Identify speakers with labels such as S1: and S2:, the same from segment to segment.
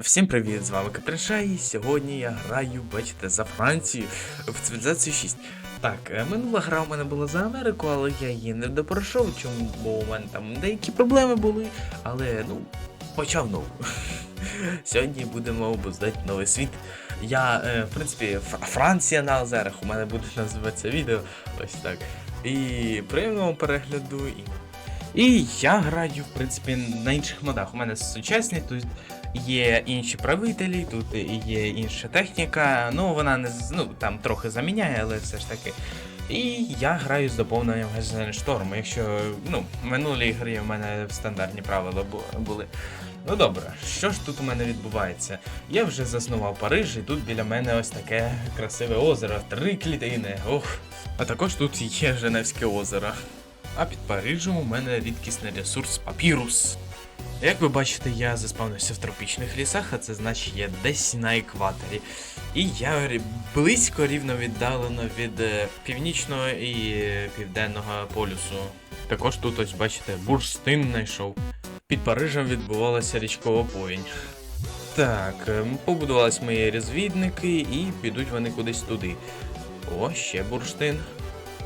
S1: Всім привіт, з вами Катриша, і сьогодні я граю, бачите, за Францію в цивілізацію 6. Так, е, минула гра у мене була за Америку, але я її не допройшов, чому, бо у мене там деякі проблеми були, але ну, почав нову. Сьогодні будемо обуздати новий світ. Я, е, в принципі, Фр- Франція на Озерах, у мене буде називатися відео. Ось так. І приємного перегляду. І... І я граю, в принципі, на інших модах. У мене сучасні, тут є інші правителі, тут є інша техніка. Ну, вона не ну, там трохи заміняє, але все ж таки. І я граю з доповненням Гезеншторму. Якщо ну, в минулій грі в мене стандартні правила були. Ну добре, що ж тут у мене відбувається? Я вже заснував Париж, і тут біля мене ось таке красиве озеро, три клітини. Ох. А також тут є Женевське озеро. А під Парижем у мене рідкісний ресурс папірус. Як ви бачите, я заспавнився в тропічних лісах, а це значить я десь на екваторі. І я близько рівно віддалено від е, північного і е, південного полюсу. Також тут ось бачите, бурштин знайшов. Під Парижем відбувалася річкова повінь. Так, ем, побудувались мої розвідники і підуть вони кудись туди. О, ще бурштин.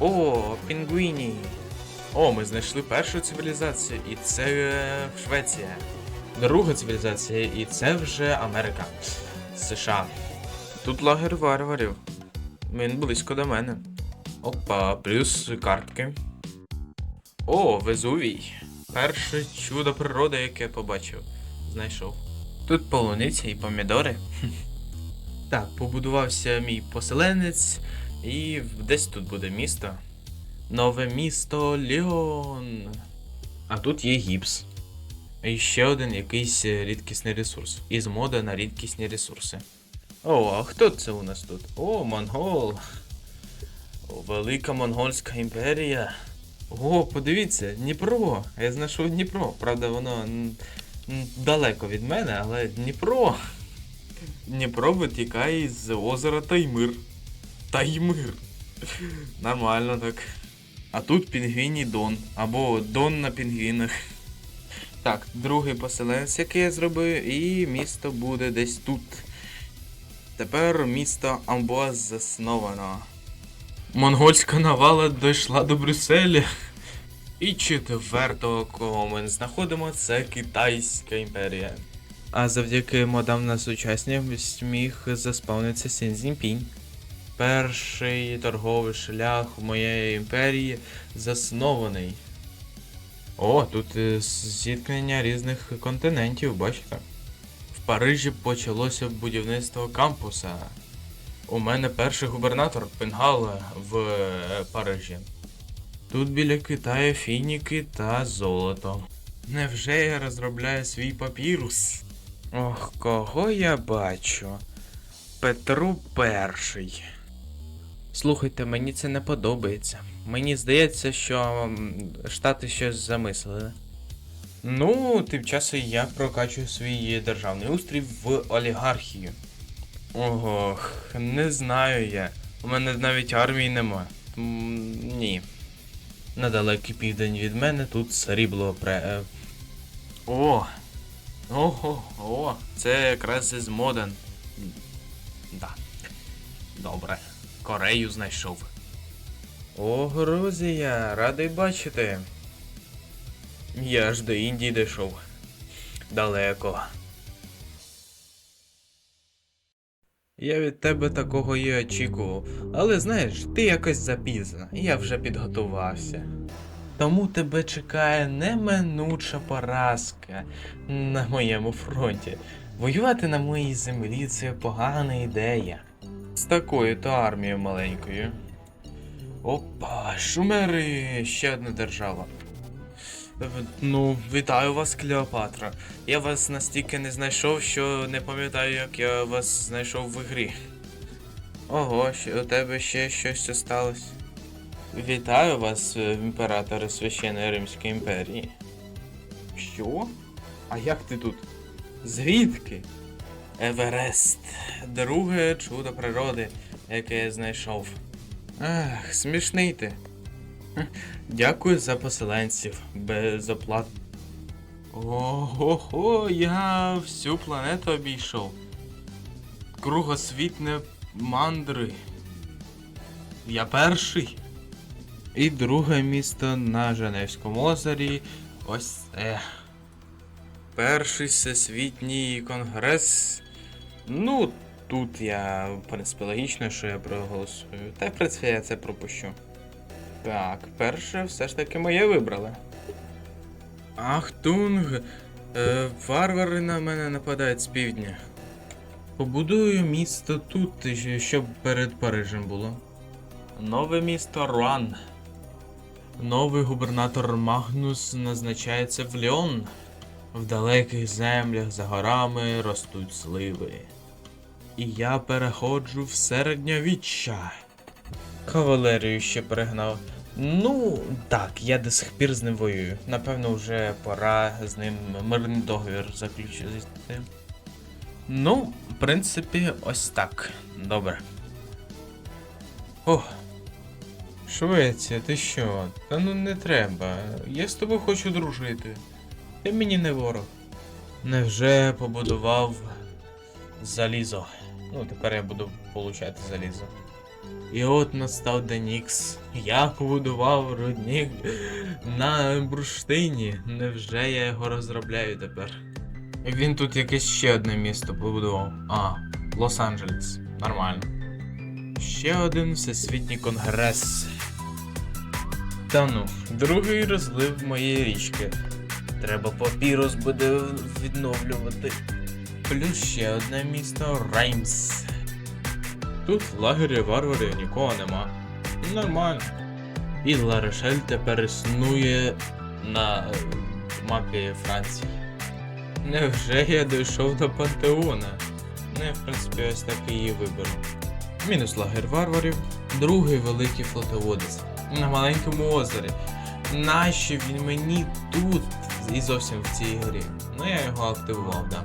S1: О, пінгвіні. О, ми знайшли першу цивілізацію, і це е, Швеція. Друга цивілізація, і це вже Америка. США. Тут лагер варварів. Він близько до мене. Опа, плюс картки. О, Везувій. Перше чудо природи, яке побачив. Знайшов. Тут полуниця і помідори. Так, побудувався мій поселенець, і десь тут буде місто. Нове місто Ліон. А тут є гіпс. І ще один якийсь е, рідкісний ресурс. Із мода на рідкісні ресурси. О, а хто це у нас тут? О, монгол. О, Велика монгольська імперія. О, подивіться, Дніпро. Я знайшов Дніпро. Правда, воно далеко від мене, але Дніпро. Дніпро витікає з озера Таймир. Таймир. Нормально так. А тут пінгвіній Дон. Або Дон на пінгвінах. Так, другий поселенець, який я зробив, і місто буде десь тут. Тепер місто Амбоаз засновано. Монгольська навала дійшла до Брюсселя. І четвертого, кого ми знаходимо, це Китайська імперія. А завдяки модам на сучасність міг заспавнитися Сінзінпінь. Перший торговий шлях моєї імперії заснований. О, тут е, зіткнення різних континентів, бачите? В Парижі почалося будівництво кампуса. У мене перший губернатор Пенгал в е, Парижі. Тут біля Китаю фініки та золото. Невже я розробляю свій папірус? Ох, кого я бачу? Петру перший. Слухайте, мені це не подобається. Мені здається, що Штати щось замислили. Ну, тим часом я прокачую свій державний устрій в олігархію. Ого, не знаю я. У мене навіть армії нема. М, ні. На далекий південь від мене тут срібло пре. е. О! Ого, о, це якраз із моден. Да. Добре. Корею знайшов. О, Грузія, радий бачити. Я ж до Індії дійшов. Далеко. Я від тебе такого і очікував, але знаєш, ти якось запізно, я вже підготувався. Тому тебе чекає неминуча поразка на моєму фронті. Воювати на моїй землі це погана ідея. З такою то армією маленькою. Опа, шумери, ще одна держава. Ну, вітаю вас, Клеопатра. Я вас настільки не знайшов, що не пам'ятаю, як я вас знайшов в ігрі. Ого, у тебе ще щось сталося. Вітаю вас, е, імператори Священної Римської імперії. Що? А як ти тут? Звідки? Еверест. Друге чудо природи, яке я знайшов. Ах, смішний ти. Дякую за поселенців. Безоплат. Ого, я всю планету обійшов. Кругосвітне мандри. Я перший. І друге місто на Женевському озері. Ось це. Перший всесвітній конгрес. Ну, тут я, в принципі, логічно, що я проголосую. Та, в принципі, я це пропущу. Так, перше все ж таки моє вибрали. Ахтунг. Е, варвари на мене нападають з півдня. Побудую місто тут, щоб перед Парижем було. Нове місто Руан. Новий губернатор Магнус назначається в Ліон. В далеких землях за горами ростуть сливи. І я переходжу в середньовіччя. Кавалерію ще перегнав. Ну, так, я до сих пір з ним воюю. Напевно, вже пора з ним мирний договір заключити. Ну, в принципі, ось так. Добре. Ох. Швеція, ти що? Та ну не треба. Я з тобою хочу дружити. Ти мені не ворог. Невже побудував залізо? Ну, тепер я буду получати залізо. І от настав день. Я побудував рудник на бурштині. Невже я його розробляю тепер? Він тут якесь ще одне місто побудував. А, Лос-Анджелес. Нормально. Ще один всесвітній конгрес. Та ну, другий розлив моєї річки. Треба папірус буде відновлювати. Плюс ще одне місто Реймс. Тут в лагері варварів нікого нема. Нормально. І Ларешель тепер існує на е, мапі Франції. Невже я дійшов до Пантеона? Ну, я, в принципі, ось так і її виберу. Мінус лагер варварів, другий великий флотоводець на маленькому озері. Нащо він мені тут і зовсім в цій грі? Ну я його активував, да.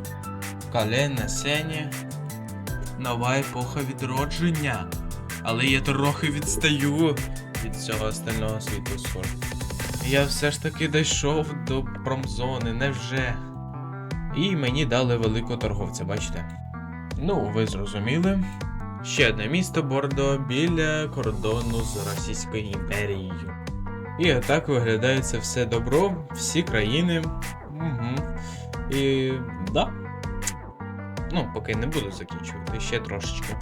S1: Кале на сцені. Нова епоха відродження. Але я трохи відстаю від цього остального світу сор. Я все ж таки дійшов до промзони, невже? І мені дали великого торговця, бачите? Ну, ви зрозуміли. Ще одне місто Бордо біля кордону з Російською імперією. І отак виглядає це все добро, всі країни. Угу. І. да. Ну, поки не буду закінчувати, ще трошечки.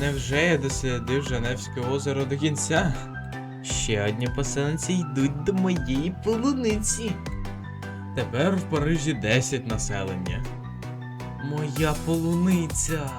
S1: Невже я дослідив Женевське озеро до кінця? Ще одні поселенці йдуть до моєї полуниці. Тепер в Парижі 10 населення. Моя полуниця.